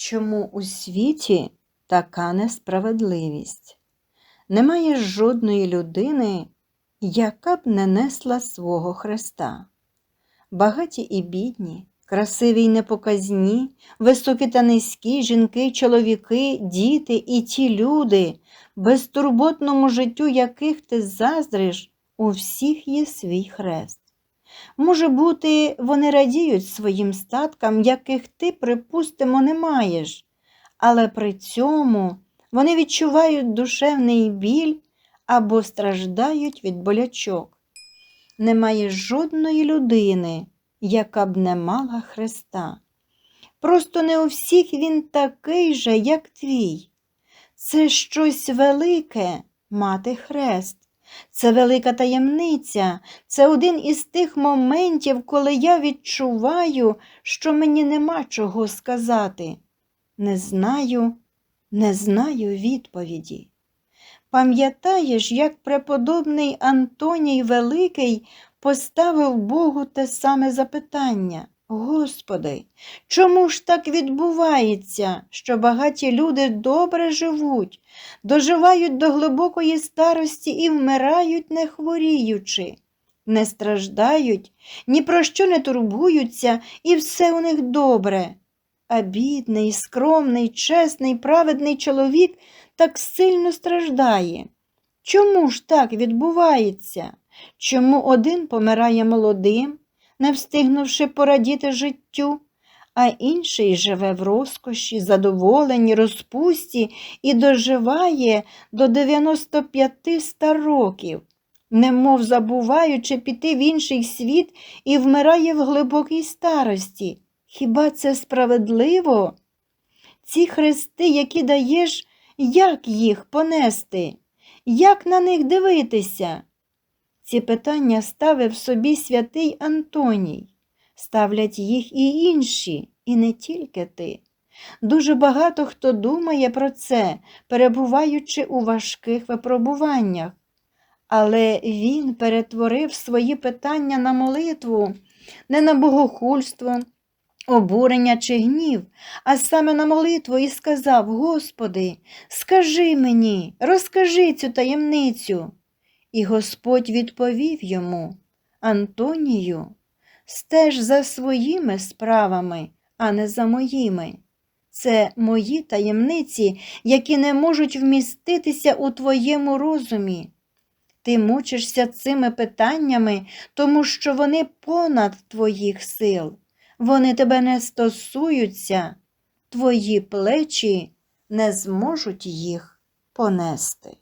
Чому у світі така несправедливість? Немає жодної людини, яка б не несла свого Христа. Багаті і бідні, красиві й непоказні, високі та низькі, жінки, чоловіки, діти і ті люди, безтурботному життю яких ти заздриш, у всіх є свій хрест. Може бути, вони радіють своїм статкам, яких ти, припустимо, не маєш, але при цьому вони відчувають душевний біль або страждають від болячок. Немає жодної людини, яка б не мала Христа. Просто не у всіх він такий же, як твій. Це щось велике мати хрест. Це велика таємниця, це один із тих моментів, коли я відчуваю, що мені нема чого сказати. Не знаю, не знаю відповіді. Пам'ятаєш, як преподобний Антоній Великий поставив Богу те саме запитання? Господи, чому ж так відбувається, що багаті люди добре живуть, доживають до глибокої старості і вмирають, не хворіючи, не страждають, ні про що не турбуються, і все у них добре. А бідний, скромний, чесний, праведний чоловік так сильно страждає. Чому ж так відбувається? Чому один помирає молодим, не встигнувши порадіти життю, а інший живе в розкоші, задоволенні, розпусті і доживає до 95 ста років, немов забуваючи піти в інший світ і вмирає в глибокій старості. Хіба це справедливо? Ці хрести, які даєш, як їх понести? Як на них дивитися? Ці питання ставив собі святий Антоній, ставлять їх і інші, і не тільки ти. Дуже багато хто думає про це, перебуваючи у важких випробуваннях. Але він перетворив свої питання на молитву, не на богохульство, обурення чи гнів, а саме на молитву і сказав: Господи, скажи мені, розкажи цю таємницю. І Господь відповів йому, Антонію, стеж за своїми справами, а не за моїми. Це мої таємниці, які не можуть вміститися у твоєму розумі. Ти мучишся цими питаннями, тому що вони понад твоїх сил. Вони тебе не стосуються, твої плечі не зможуть їх понести.